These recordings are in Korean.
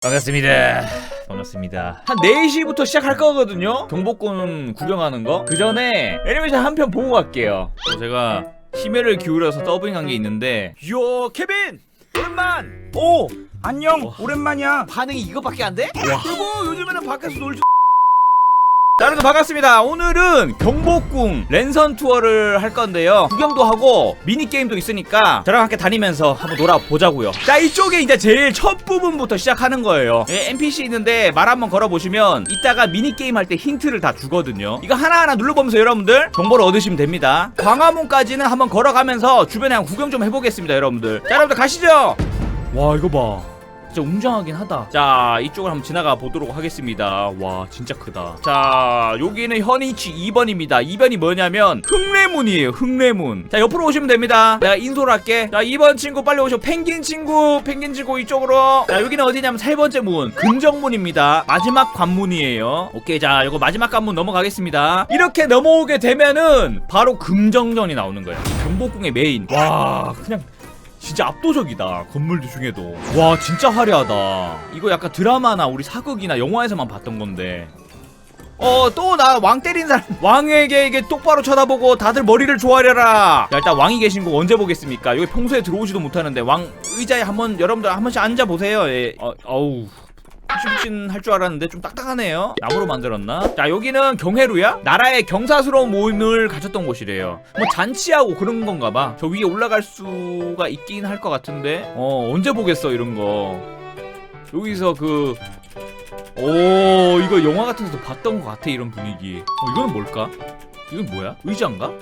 반갑습니다. 반갑습니다. 한 4시부터 시작할 거거든요. 경복궁 구경하는 거. 그 전에 애니메이션 한 편 보고 갈게요. 또 제가 심혈을 기울여서 더빙한 게 있는데 요 케빈 오랜만 오 안녕 와. 오랜만이야 반응이 이거밖에 안 돼? 그리고 요즘에는 밖에서 놀 수... 자, 여러분 반갑습니다. 오늘은 경복궁 랜선 투어를 할 건데요. 구경도 하고 미니 게임도 있으니까 저랑 함께 다니면서 한번 놀아보자고요. 자, 이쪽에 이제 제일 첫 부분부터 시작하는 거예요. 예, NPC 있는데 말 한번 걸어보시면 이따가 미니 게임 할 때 힌트를 다 주거든요. 이거 하나하나 눌러보면서 여러분들 정보를 얻으시면 됩니다. 광화문까지는 한번 걸어가면서 주변에 한번 구경 좀 해보겠습니다, 여러분들. 자, 여러분들 가시죠. 와, 이거 봐. 진짜 웅장하긴 하다. 자, 이쪽을 한번 지나가 보도록 하겠습니다. 와, 진짜 크다. 자, 여기는 현이치 2번입니다. 2번이 뭐냐면 흑레문이에요. 흑레문. 자, 옆으로 오시면 됩니다. 내가 인솔 할게. 자, 2번 친구 빨리 오시고 펭귄 친구, 펭귄 친구 이쪽으로. 자, 여기는 어디냐면 세 번째 문. 금정문입니다. 마지막 관문이에요. 오케이, 자, 이거 마지막 관문 넘어가겠습니다. 이렇게 넘어오게 되면은 바로 금정전이 나오는 거예요. 경복궁의 메인. 와, 그냥 진짜 압도적이다 건물들 중에도. 와 진짜 화려하다. 이거 약간 드라마나 우리 사극이나 영화에서만 봤던 건데. 어 또 나 왕 때린 사람. 왕에게 이게 똑바로 쳐다보고 다들 머리를 조아려라. 자 일단 왕이 계신 거 언제 보겠습니까? 여기 평소에 들어오지도 못하는데 왕 의자에 한번 여러분들 한 번씩 앉아보세요. 예. 어, 어우 푹신푹신 할 줄 알았는데 좀 딱딱하네요 나무로 만들었나? 자 여기는 경회루야? 나라의 경사스러운 모임을 가졌던 곳이래요 뭐 잔치하고 그런 건가 봐저 위에 올라갈 수가 있긴 할 것 같은데 어 언제 보겠어 이런 거 여기서 그 오 이거 영화 같은 데서 봤던 것 같아 이런 분위기 어 이거는 뭘까? 이건 뭐야? 의자인가?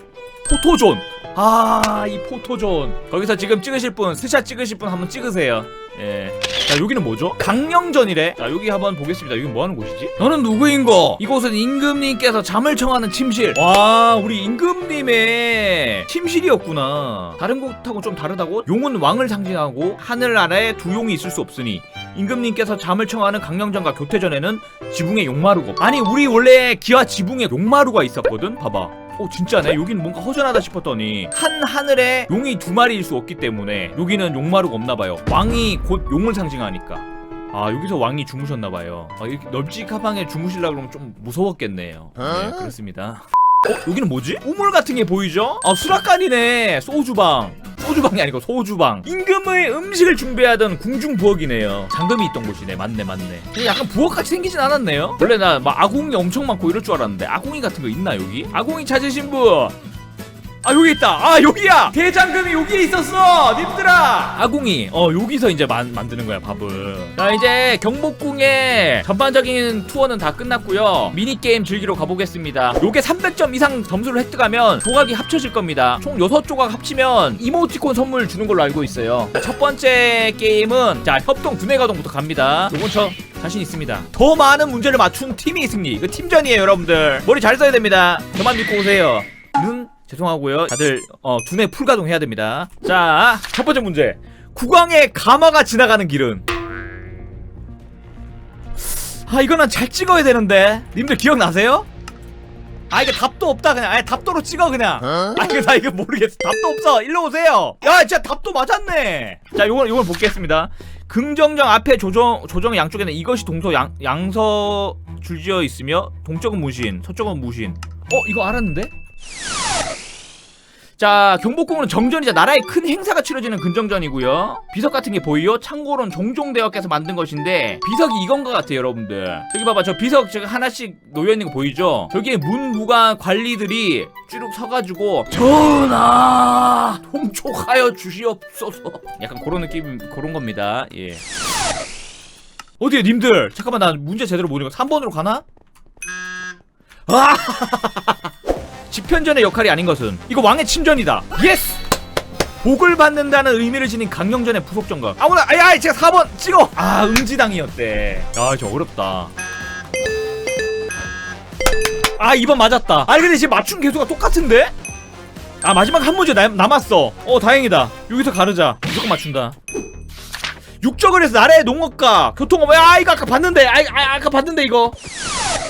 포토존 아 이 포토존 거기서 지금 찍으실 분 스샷 찍으실 분 한번 찍으세요 예. 자 여기는 뭐죠? 강령전이래 자 여기 한번 보겠습니다 여기 뭐 하는 곳이지? 너는 누구인고? 이곳은 임금님께서 잠을 청하는 침실 와 우리 임금님의 침실이었구나 다른 곳하고 좀 다르다고? 용은 왕을 상징하고 하늘 아래에 두 용이 있을 수 없으니 임금님께서 잠을 청하는 강령전과 교태전에는 지붕에 용마루가 없- 아니 우리 원래 기와 지붕에 용마루가 있었거든 봐봐 어 진짜네? 여기는 뭔가 허전하다 싶었더니 한 하늘에 용이 두 마리일 수 없기 때문에 여기는 용마루가 없나봐요. 왕이 곧 용을 상징하니까. 아 여기서 왕이 주무셨나봐요. 아, 이렇게 널찍한 방에 주무실라 그러면 좀 무서웠겠네요. 네 그렇습니다 어 여기는 뭐지? 우물 같은 게 보이죠? 아 수락관이네. 소주방. 소주방이 아니고 소주방. 임금의 음식을 준비하던 궁중 부엌이네요. 장금이 있던 곳이네. 맞네 맞네. 약간 부엌같이 생기진 않았네요? 원래 나 막 아궁이 엄청 많고 이럴 줄 알았는데 아궁이 같은 거 있나 여기? 아궁이 찾으신 분 아 여기 있다. 아 여기야! 대장금이 여기에 있었어! 님들아! 아궁이. 어 여기서 이제 만, 만드는 거야 밥을. 자 이제 경복궁의 전반적인 투어는 다 끝났고요. 미니게임 즐기러 가보겠습니다. 요게 300점 이상 점수를 획득하면 조각이 합쳐질 겁니다. 총 6조각 합치면 이모티콘 선물 주는 걸로 알고 있어요. 자, 첫 번째 게임은 자 협동 두뇌가동부터 갑니다. 요건 저 자신 있습니다. 더 많은 문제를 맞춘 팀이 승리. 이거 팀전이에요 여러분들. 머리 잘 써야 됩니다. 저만 믿고 오세요. 는 죄송하고요. 다들 어, 두뇌 풀가동 해야 됩니다. 자, 첫 번째 문제. 국왕의 가마가 지나가는 길은 아, 이거는 잘 찍어야 되는데. 님들 기억나세요? 아, 이거 답도 없다 그냥. 아예 답도로 찍어 그냥. 아, 이거 나 이거 모르겠어. 답도 없어. 일로 오세요. 야, 진짜 답도 맞았네. 자, 요걸 요걸 보겠습니다. 긍정정 앞에 조정 조정 양쪽에는 이것이 동서 양 양서 줄지어 있으며 동쪽은 무신, 서쪽은 무신. 어, 이거 알았는데? 자 경복궁은 정전이자 나라의 큰 행사가 치러지는 근정전이고요. 비석 같은 게 보이요? 참고로는 종종대왕께서 만든 것인데 비석이 이건 것 같아요 여러분들. 저기 봐봐. 저 비석 제가 하나씩 놓여있는 거 보이죠? 저기에 문무관 관리들이 쭈룩 서가지고 전하 통촉하여 주시옵소서. 약간 그런 느낌 그런 겁니다. 예. 어디에 님들? 잠깐만 나 문제 제대로 모르니까 3번으로 가나? 아 집현전의 역할이 아닌 것은 이거 왕의 침전이다. 예스! 복을 받는다는 의미를 지닌 강령전의 부속 정각. 아무나 아야 제가 4번 찍어. 아 음지당이었대. 야저 어렵다. 아 2번 맞았다. 아니 근데 지금 맞춘 개수가 똑같은데? 아 마지막 한 문제 남, 남았어. 어 다행이다. 여기서 가르자. 무조건 맞춘다. 육적을 해서 나라의 농업과 교통업 아 이거 아까 봤는데 아, 아 아까 봤는데 이거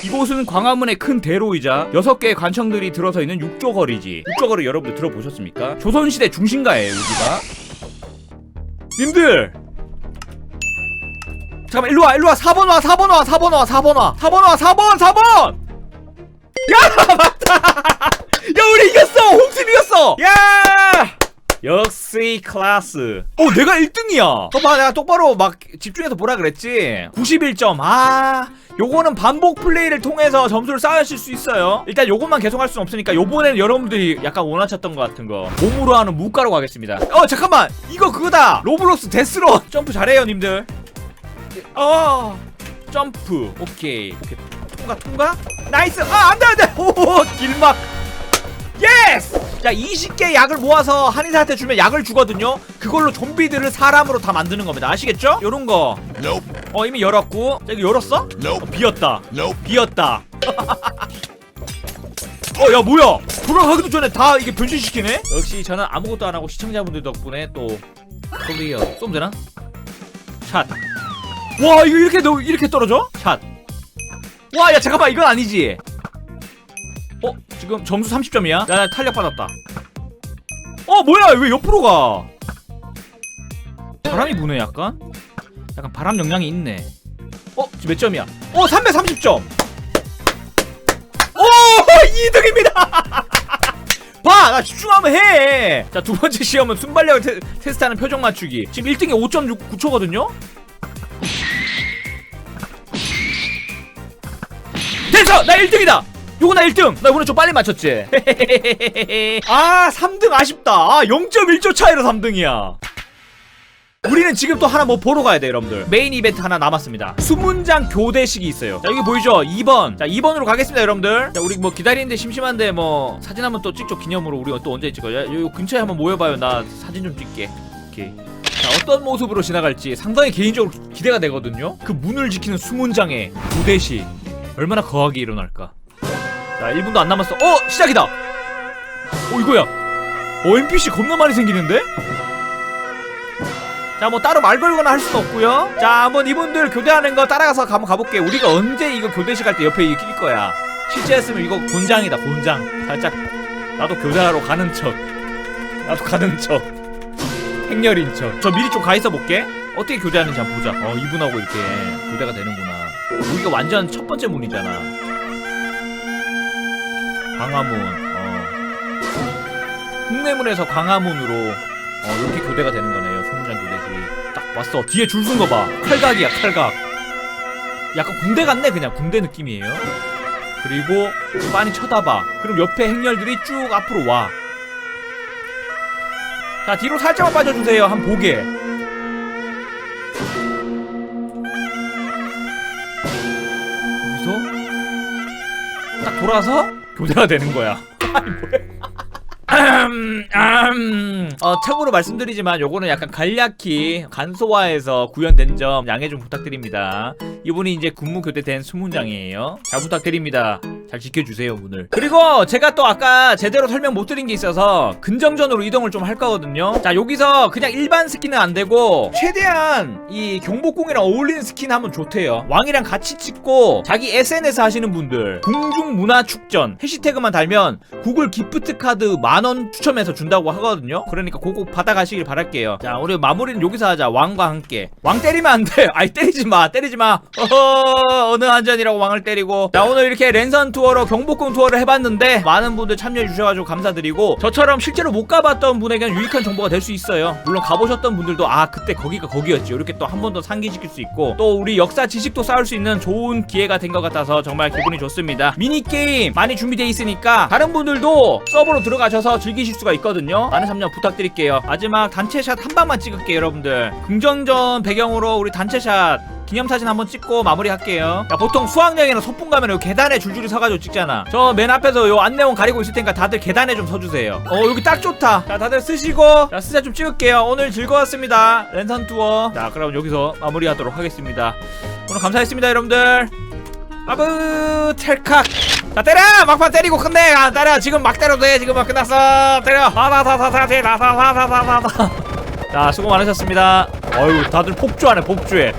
이곳은 광화문의 큰 대로이자 여섯 개의 관청들이 들어서 있는 육조거리지. 육조거리 여러분들 들어보셨습니까? 조선시대 중심가예요 여기가. 님들! 잠깐만 일로 와 일로 와. 4번 와 4번 와 4번 와 4번 와. 4번 와 4번 4번! 야 맞다! 야 우리 이겼어! 홍팀 이겼어! 야! 역시 클래스. 오 내가 1등이야. 봐봐 내가 똑바로 막 집중해서 보라 그랬지? 91점. 아 요거는 반복 플레이를 통해서 점수를 쌓으실 수 있어요. 일단 요것만 계속 할 수는 없으니까 요번에는 여러분들이 약간 원하셨던 것 같은 거 몸으로 하는 무가로 가겠습니다. 어 잠깐만! 이거 그거다! 로블록스 데스로! 점프 잘해요 님들. 어 점프. 오케이. 오케이. 통과 통과. 나이스! 아 안돼 안돼! 오 길막. 예스! 자 20개 약을 모아서 한의사한테 주면 약을 주거든요. 그걸로 좀비들을 사람으로 다 만드는 겁니다. 아시겠죠? 요런 거 어. 이미 열었고. 자 이거 열었어? 어. 비었다. 비었다. 어 야 뭐야? 돌아가기도 전에 다 이게 변신시키네? 역시 저는 아무것도 안 하고 시청자분들 덕분에 또 클리어 쏘면 되나? 샷와 이거 이렇게 너 이렇게 떨어져? 샷와 야 잠깐만 이건 아니지. 어 지금 점수 30점이야? 야나 탄력 받았다. 어 뭐야? 왜 옆으로 가? 바람이 부네 약간 약간 바람 영향이 있네 어 지금 몇 점이야 어 330점 오 2등입니다 봐! 나 집중하면 해! 자, 두 번째 시험은 순발력을 테, 테스트하는 표정 맞추기. 지금 1등이 5.9초거든요? 됐어! 나 1등이다! 요거 나 1등! 나 오늘 좀 빨리 맞췄지? 아, 3등 아쉽다. 아, 0.1초 차이로 3등이야. 우리는 지금 또 하나 뭐 보러 가야 돼 여러분들. 메인 이벤트 하나 남았습니다. 수문장 교대식이 있어요. 자 여기 보이죠? 2번. 자 2번으로 가겠습니다 여러분들. 자 우리 뭐 기다리는데 심심한데 뭐 사진 한번 또 찍죠? 기념으로 우리 또 언제 찍어요? 야, 요 근처에 한번 모여봐요. 나 사진 좀 찍게. 오케이. 자 어떤 모습으로 지나갈지 상당히 개인적으로 기대가 되거든요. 그 문을 지키는 수문장의 교대식 얼마나 거하게 일어날까? 자 1분도 안 남았어. 어 시작이다! 어 이거야. 어 NPC 겁나 많이 생기는데? 자, 뭐 따로 말 걸거나 할 수는 없고요. 자, 한번 이분들 교대하는 거 따라가서 한번 가볼게. 우리가 언제 이거 교대식 할 때 옆에 이길 거야. 실제 했으면 이거 곤장이다, 곤장. 살짝 나도 교대하러 가는 척. 나도 가는 척. 행렬인 척. 저 미리 좀 가 있어 볼게. 어떻게 교대하는지 한번 보자. 어, 이분하고 이렇게 교대가 되는구나. 우리가 완전 첫 번째 문이잖아. 광화문. 어. 흉내문에서 광화문으로 어, 이렇게 교대가 되는 거네요. 소문장 교대식. 딱 왔어. 뒤에 줄 쓴 거 봐. 칼각이야, 칼각. 약간 군대 같네, 그냥 군대 느낌이에요. 그리고 빤히 쳐다봐. 그럼 옆에 행렬들이 쭉 앞으로 와. 자, 뒤로 살짝만 빠져주세요. 한 보게. 여기서 딱 돌아서 교대가 되는 거야. 아니 뭐야? 음, 음. 어, 참고로 말씀드리지만 요거는 약간 간략히 간소화해서 구현된 점 양해 좀 부탁드립니다. 이분이 이제 군무 교대된 수문장이에요. 잘 부탁드립니다. 잘 지켜주세요 문을. 그리고 제가 또 아까 제대로 설명 못 드린 게 있어서 근정전으로 이동을 좀 할 거거든요. 자 여기서 그냥 일반 스킨은 안 되고 최대한 이 경복궁이랑 어울리는 스킨 하면 좋대요. 왕이랑 같이 찍고 자기 SNS 하시는 분들 궁중 문화 축전 해시태그만 달면 구글 기프트 카드 만원 추첨해서 준다고 하거든요. 그러니까 그거 받아가시길 바랄게요. 자 우리 마무리는 여기서 하자. 왕과 함께. 왕 때리면 안 돼. 아이 때리지 마. 때리지 마. 어허 어느 한전이라고 왕을 때리고. 자 오늘 이렇게 랜선 투 어로 경복궁 투어를 해봤는데 많은 분들 참여해 주셔가지고 감사드리고 저처럼 실제로 못 가봤던 분에게는 유익한 정보가 될 수 있어요. 물론 가보셨던 분들도 아 그때 거기가 거기였지. 이렇게 또 한 번 더 상기시킬 수 있고 또 우리 역사 지식도 쌓을 수 있는 좋은 기회가 된 것 같아서 정말 기분이 좋습니다. 미니 게임 많이 준비돼 있으니까 다른 분들도 서버로 들어가셔서 즐기실 수가 있거든요. 많은 참여 부탁드릴게요. 마지막 단체샷 한 방만 찍을게요, 여러분들. 긍정전 배경으로 우리 단체샷 기념사진 한번 찍고 마무리할게요. 야, 보통 수학여행이나 소풍 가면 계단에 줄줄이 서가지고 찍잖아. 저 맨 앞에서 요 안내원 가리고 있을 테니까 다들 계단에 좀 서주세요. 어, 여기 딱 좋다. 자, 다들 쓰시고, 자, 스샷 좀 찍을게요. 오늘 즐거웠습니다. 랜선 투어. 자, 그럼 여기서 마무리하도록 하겠습니다. 오늘 감사했습니다, 여러분들. 아브 텔칵 자 때려 막판 때리고 끝내 아 때려 지금 막 때려도 돼 지금 막 끝났어 때려 하다다다다다다다다다다 자 수고 많으셨습니다 어유 다들 폭주하네 폭주해